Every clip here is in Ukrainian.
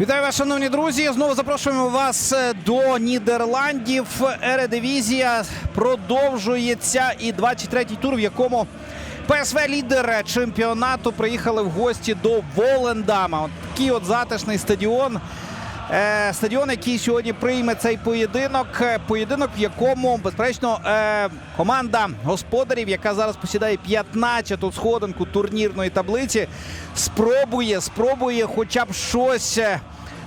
Вітаю вас, шановні друзі. Знову запрошуємо вас е, до Нідерландів. Ередивізія продовжується і 23-й тур, в якому ПСВ лідер чемпіонату приїхали в гості до Волендама. От такий от затишний стадіон. Е, Стадіон, який сьогодні прийме цей поєдинок. Е, Поєдинок, в якому, безперечно, е, команда господарів, яка зараз посідає 15-ту сходинку турнірної таблиці, спробує, спробує хоча б щось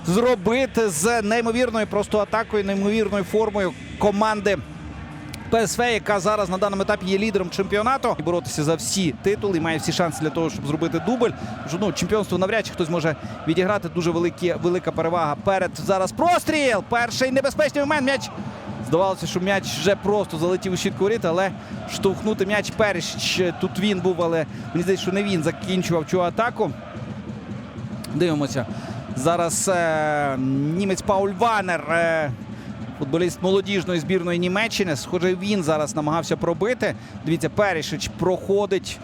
зробити з неймовірною просто атакою, неймовірною формою команди. ПСВ, яка зараз на даному етапі є лідером чемпіонату, і боротися за всі титули, і має всі шанси для того, щоб зробити дубль. Ну, чемпіонство навряд чи хтось може відіграти. Дуже великі, велика перевага. Перед зараз простріл. Перший небезпечний момент. М'яч здавалося, що м'яч вже просто залетів у щітку воріт, але штовхнути м'яч Першич. Тут він був, але мені здається, що не він закінчував цю атаку. Дивимося. Зараз е, німець Пауль Ванер. Е, Футболіст молодіжної збірної Німеччини. Схоже, він зараз намагався пробити. Дивіться, Перішич проходить,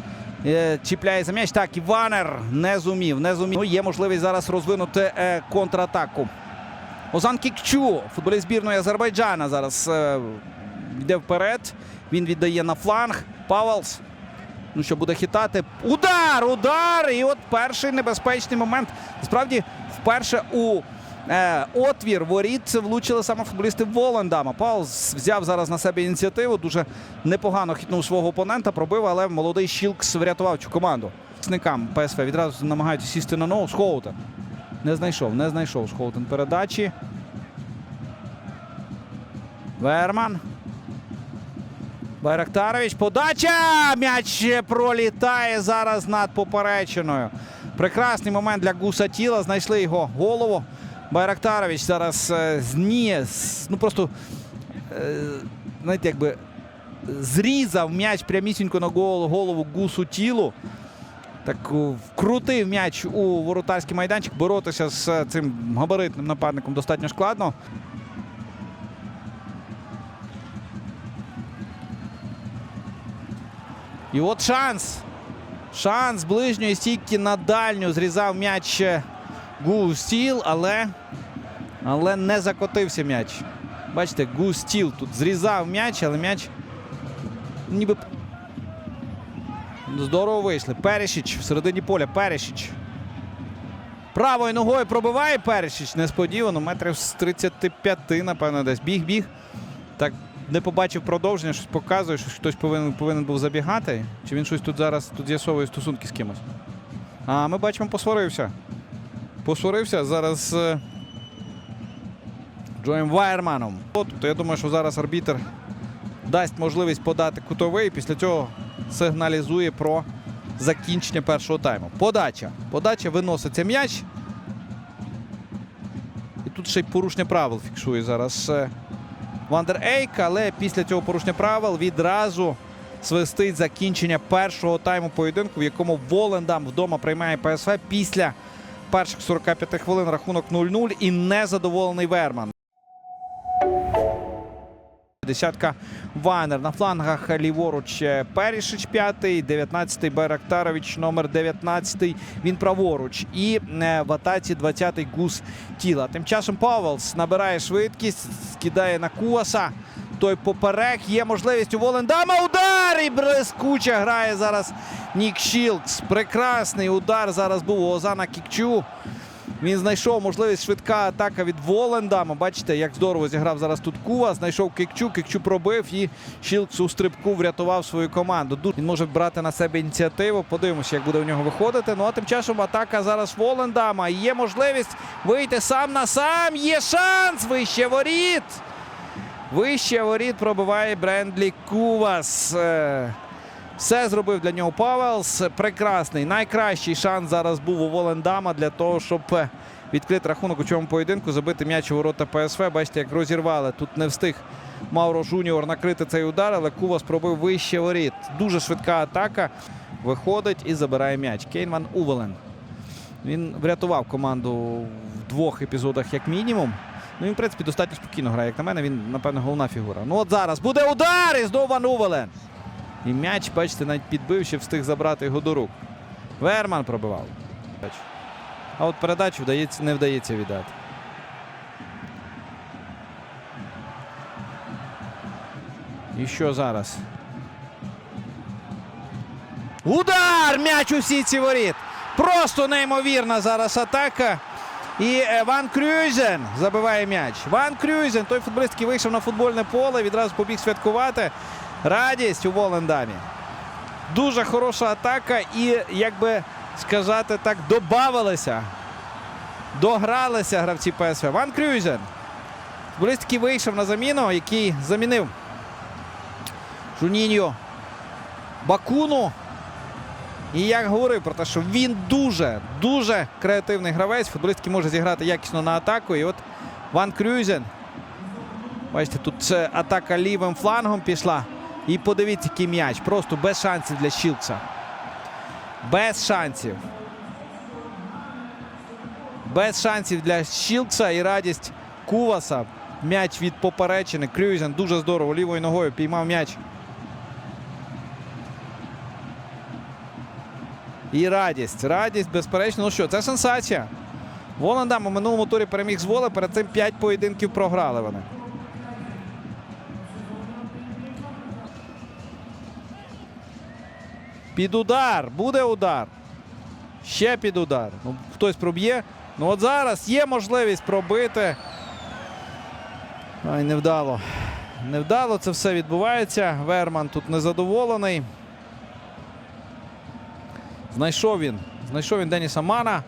е, чіпляє за м'яч. Так, і Ванер не зумів. Не зумів. Ну, є можливість зараз розвинути е, контратаку. Озан Кікчу, футболіст збірної Азербайджана, зараз е, йде вперед. Він віддає на фланг. Павелс. Ну що буде хитати? Удар! Удар! І от перший небезпечний момент. Справді, вперше у отвір воріт влучили саме футболісти Волендама. Паулс взяв зараз на себе ініціативу. Дуже непогано хитнув свого опонента, пробив, але молодий Щілкс врятував цю команду. Сникам ПСВ відразу намагаються сісти на ногу. Схоутен. Не знайшов, не знайшов Схоутен передачі. Верман. Байрактарович. Подача! М'яч пролітає зараз над поперечиною. Прекрасний момент для Гуса Тіла. Знайшли його голову. Байрактарович зараз е, зніє. Ну просто, е, знаєте, якби зрізав м'яч прямісінько на голову Гусу Тілу. Так вкрутив м'яч у воротарський майданчик. Боротися з е, цим габаритним нападником достатньо складно. І от шанс. Шанс ближньої стійки на дальню зрізав м'яч Густіл, але, але не закотився м'яч. Бачите, Густіл тут зрізав м'яч, але м'яч ніби здорово вийшли. Перешіч в середині поля. Перешіч. Правою ногою пробиває Перешіч. Несподівано. Метрів з 35, напевно, десь. Біг-біг. Так не побачив продовження, щось показує, що хтось повинен, повинен був забігати. Чи він щось тут зараз тут з'ясовує стосунки з кимось. А ми бачимо, посварився. Посварився зараз з Джоєм Вайерманом. Тобто я думаю, що зараз арбітр дасть можливість подати кутовий. Після цього сигналізує про закінчення першого тайму. Подача. Подача виноситься м'яч. І тут ще й порушення правил фіксує зараз. е, Вандер Ейк, але після цього порушення правил відразу свистить закінчення першого тайму поєдинку, в якому Волендам вдома приймає ПСВ після перших 45 хвилин рахунок 0-0 і незадоволений Верман. Десятка Вайнер на флангах ліворуч е, Перішич п'ятий, 19-й Байрактарович, номер 19-й. Він праворуч. І е, в атаці 20-й Гус Тіла. Тим часом Павелс набирає швидкість, скидає на Куаса. Той поперек. Є можливість у Волендама. Удар! І блискуче грає зараз Нік Шілкс. Прекрасний удар зараз був у Озана Кікчу. Він знайшов можливість швидка атака від Волендама. Бачите, як здорово зіграв зараз тут Кува. Знайшов Кикчу, Кикчу пробив і Шілкс у стрибку врятував свою команду. Він може брати на себе ініціативу. Подивимося, як буде у нього виходити. Ну а тим часом атака зараз Волендама. Є можливість вийти сам на сам. Є шанс! Вище воріт! Вище воріт пробиває Брендлі Кувас. Е, все зробив для нього Павелс. Прекрасний. Найкращий шанс зараз був у Волендама для того, щоб е, відкрити рахунок у цьому поєдинку, забити м'яч у ворота ПСВ. Бачите, як розірвали. Тут не встиг Мауро Жуніор накрити цей удар, але Кувас пробив вище воріт. Дуже швидка атака. Виходить і забирає м'яч. Кейнман Увелен. Він врятував команду в двох епізодах, як мінімум. Ну, він, в принципі, достатньо спокійно грає. Як на мене, він, напевно, головна фігура. Ну от зараз буде удар! І знову Ван Увелен. І м'яч, бачите, навіть підбив, ще встиг забрати його до рук. Верман пробивав. А от передачу вдається, не вдається віддати. І що зараз? Удар! М'яч у сітці воріт. Просто неймовірна зараз атака. І е, Ван Крюйзен забиває м'яч. Ван Крюйзен, той футболіст, який вийшов на футбольне поле, відразу побіг святкувати. Радість у Волендамі. Дуже хороша атака і, як би сказати так, добавилися. Догралися гравці ПСВ. Ван Крюйзен. Футболіст, який вийшов на заміну, який замінив Жуніньо Бакуну. І як говорив про те, що він дуже, дуже креативний гравець. Футболіст, який може зіграти якісно на атаку. І от Ван Крюйзен. Бачите, тут це атака лівим флангом пішла. І подивіться, який м'яч. Просто без шансів для Щілкса. Без шансів. Без шансів для Щілкса і радість Куваса. М'яч від поперечини. Крюйзен дуже здорово лівою ногою піймав м'яч. І радість. Радість, безперечно. Ну що, це сенсація. Воландам у минулому турі переміг з Воле. Перед цим 5 поєдинків програли вони. Під удар. Буде удар. Ще під удар. Ну, хтось проб'є. Ну от зараз є можливість пробити. Ай, невдало. Невдало це все відбувається. Верман тут незадоволений. Знайшов він. Знайшов він Деніса Мана,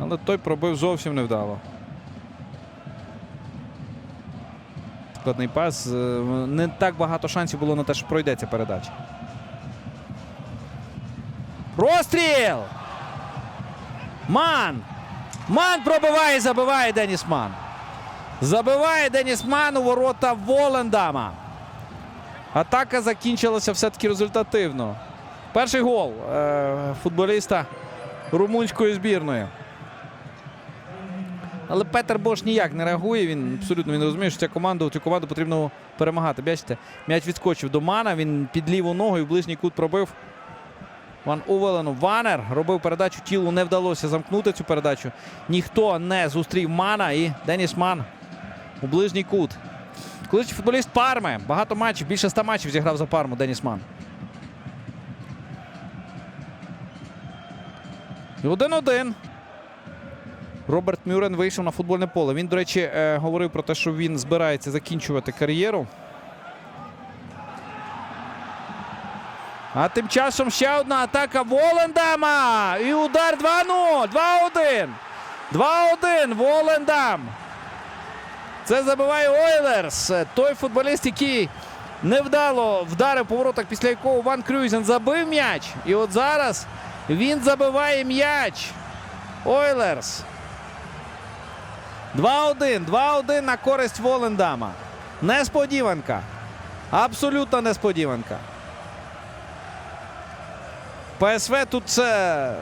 але той пробив зовсім невдало. Складний пас. Е, Не так багато шансів було на те, що пройдеться передача. Простріл! Ман! Ман пробиває і забиває Деніс Ман. Забиває Деніс Ман у ворота Волендама. Атака закінчилася все-таки результативно. Перший гол е, футболіста румунської збірної. Але Петер Бош ніяк не реагує. Він абсолютно він розуміє, що ця команда, цю команду потрібно перемагати. Бачите, м'яч відскочив до Мана. Він під ліву ногу і в ближній кут пробив Ван Увелену. Ванер робив передачу. Тілу не вдалося замкнути цю передачу. Ніхто не зустрів Мана і Деніс Ман у ближній кут. Колишній футболіст Парми. Багато матчів, більше ста матчів зіграв за Парму Деніс Ман. І один-один. Роберт Мюрен вийшов на футбольне поле. Він, до речі, е, говорив про те, що він збирається закінчувати кар'єру. А тим часом ще одна атака Волендама. І удар 2-0. 2-1. 2-1. Волендам. Це забиває Ойлерс. Той футболіст, який невдало вдарив по воротах, після якого Ван Крюйзен забив м'яч. І от зараз він забиває м'яч. Ойлерс. 2-1. 2-1 на користь Волендама. Несподіванка. Абсолютна несподіванка. ПСВ тут це.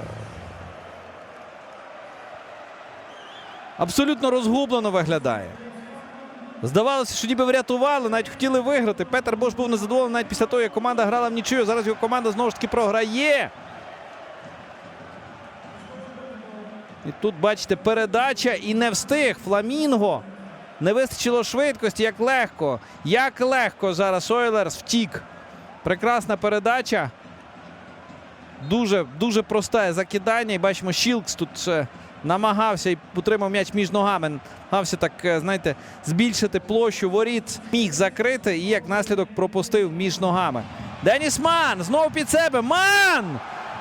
Абсолютно розгублено виглядає. Здавалося, що ніби врятували, навіть хотіли виграти. Петер Бош був незадоволений навіть після того, як команда грала в нічию. Зараз його команда знову ж таки програє. І тут, бачите, передача і не встиг. Фламінго. Не вистачило швидкості, як легко. Як легко зараз Ойлерс втік. Прекрасна передача. Дуже дуже просте закидання. І бачимо, Шілкс тут намагався і утримав м'яч між ногами. Намагався так, е, знаєте, збільшити площу воріт. Міг закрити і як наслідок пропустив між ногами. Деніс Ман знову під себе. Ман!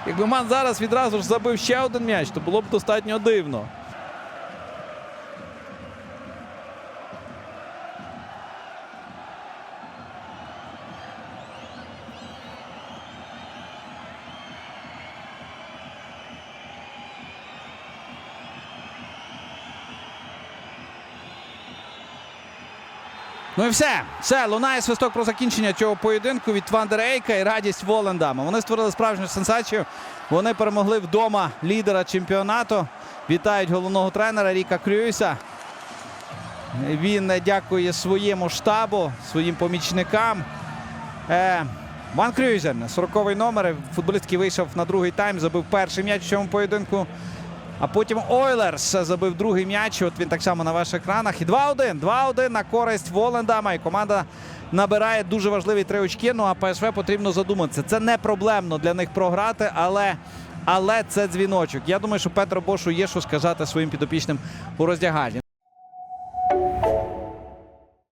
Якби Ман зараз відразу ж забив ще один м'яч, то було б достатньо дивно. Ну і все. Все, лунає свисток про закінчення цього поєдинку від Вандер Ейка і радість Волендама. Вони створили справжню сенсацію. Вони перемогли вдома лідера чемпіонату. Вітають головного тренера Ріка Крюйса. Він е, дякує своєму штабу, своїм помічникам. Е, Ван Крюйзен, 40-й номер. Футболіст, вийшов на другий тайм, забив перший м'яч у цьому поєдинку. А потім Ойлерс забив другий м'яч. От він так само на ваших екранах. І 2-1. 2-1 на користь Волендама. І команда набирає дуже важливі три очки. Ну а ПСВ потрібно задуматися. Це не проблемно для них програти, але. Але це дзвіночок. Я думаю, що Петро Бошу є що сказати своїм підопічним у роздягальні.